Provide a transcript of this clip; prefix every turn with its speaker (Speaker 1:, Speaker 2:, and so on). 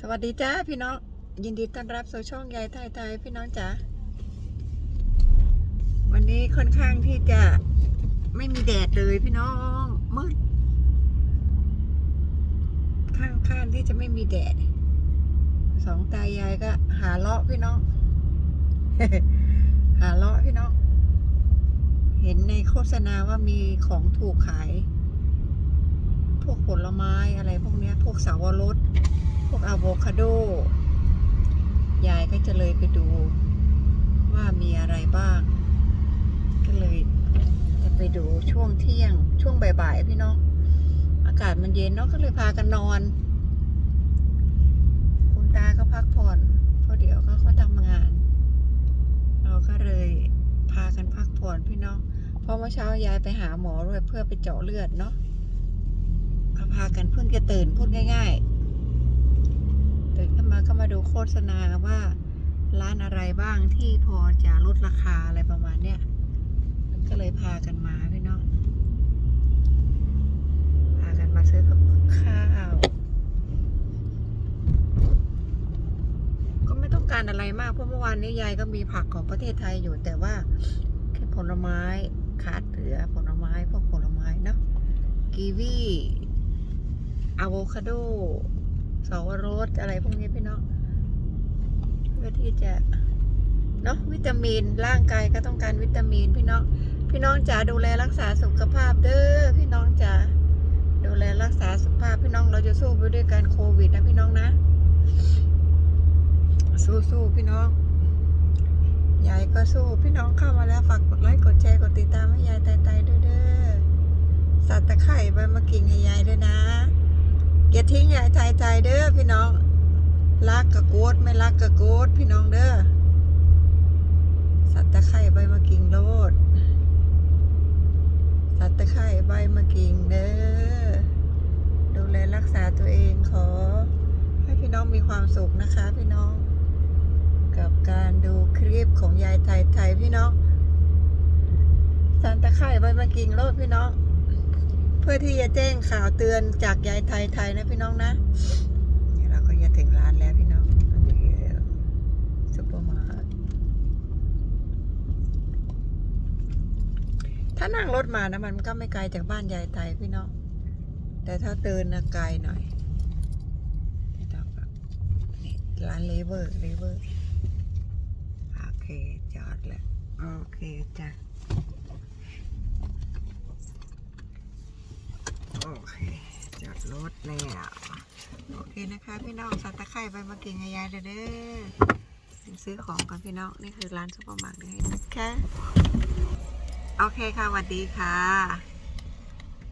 Speaker 1: สวัสดีจ้าพี่น้อง ยินดีต้อนรับสู่ช่องยายไทยไทยพี่น้องจ๋าวันนี้ค่อนข้างที่จะไม่มีแดดเลยพี่น้องมืดข้างข้างที่จะไม่มีแดดสองตายายก็ หาเลาะพี่น้อง หาเลาะพี่น้อง เห็นในโฆษณาว่ามีของถูกขาย พวกผลไม้อะไรพวกเนี้ย พวกสาวรส วกอะโวคาโด ยายก็จะเลยไปดูว่ามีอะไรบ้าง ก็เลยจะไปดูช่วงเที่ยง ช่วงบ่ายๆพี่น้องอากาศมันเย็นเนาะก็เลยพากันนอน คุณตาก็พักผ่อนเพราะเดี๋ยวก็เขาทำงาน เราก็เลยพากันพักผ่อนพี่น้องพราะเมื่อเช้ายายไปหาหมอด้วยเพื่อไปเจาะเลือดเนาะก็พากันเพิ่งจะตื่นพูดง่าย ๆ ตื่นขึ้นมาก็มาดู โฆษณาว่าร้านอะไรบ้างที่พอจะลดราคาอะไรประมาณเนี้ยก็เลยพากันมาพี่น้อง พากันมาซื้อกับข้าว ก็ไม่ต้องการอะไรมาก เพราะเมื่อวานนี้ยายก็มีผักของประเทศไทยอยู่ แต่ว่าแค่ผลไม้ขาดเหลือผลไม้พวกผลไม้เนาะกีวีอะโวคาโดสาวรสอะไรพวกนี้พี่น้อง พื่อที่จะเนาะวิตามินร่างกายก็ต้องการวิตามินพี่น้อง พี่น้องจ๋าดูแลรักษาสุขภาพเด้อพี่น้องจ๋าดูแลรักษาสุขภาพพี่น้องเราจะสู้ไปด้วยกันโควิดนะพี่น้องนะ สู้ๆพี่น้องยายก็สู้พี่น้องเข้ามาแล้วฝากกดไลค์กดแชร์กดติดตามให้ยายไตๆด้วยเด้อสัตว์ตะไคร่ใบมะกิ่งให้ยายด้วยนะอย่าทิ้งยายไทยใจเด้อพี่น้อง รักกะโกดไม่รักกะโกดพี่น้องเด้อ สัตว์ตะไคร่ใบมะกิ่งโลด สัตว์ตะไคร่ใบมะกิ่งเด้อ ดูแลรักษาตัวเองขอ ให้พี่น้องมีความสุขนะคะพี่น้อง กับการดูคลิปของยายไทยไทยพี่น้อง สัตว์ตะไคร่ใบมะกิ่งโลดพี่น้อง เพื่อที่จะแจ้งข่าวเตือนจากยายไทยไทยนะพี่น้องนะเดี๋ยวเราก็จะ ถึงร้านแล้วพี่น้องอันนี้ซุปเปอร์มาร์ทถ้านั่งรถมานะมันก็ไม่ไกลจากบ้านยายไทยพี่น้อง แต่ถ้าเดินนะไกลหน่อยนี่ต้องแบบนี่ร้านเลเวอร์เลเวอร์โอเคจอดแล้วโอเคจ้ะโอเคจอดรถแล้ว เคนะคะพี่น้องสัตว์ตะไคร่ไปมากินยายเด้อเด้อซื้อของกันพี่น้องนี่คือร้านซุปเปอร์มาร์เก็ตนะคะโอเคค่ะสวัสดีค่ะ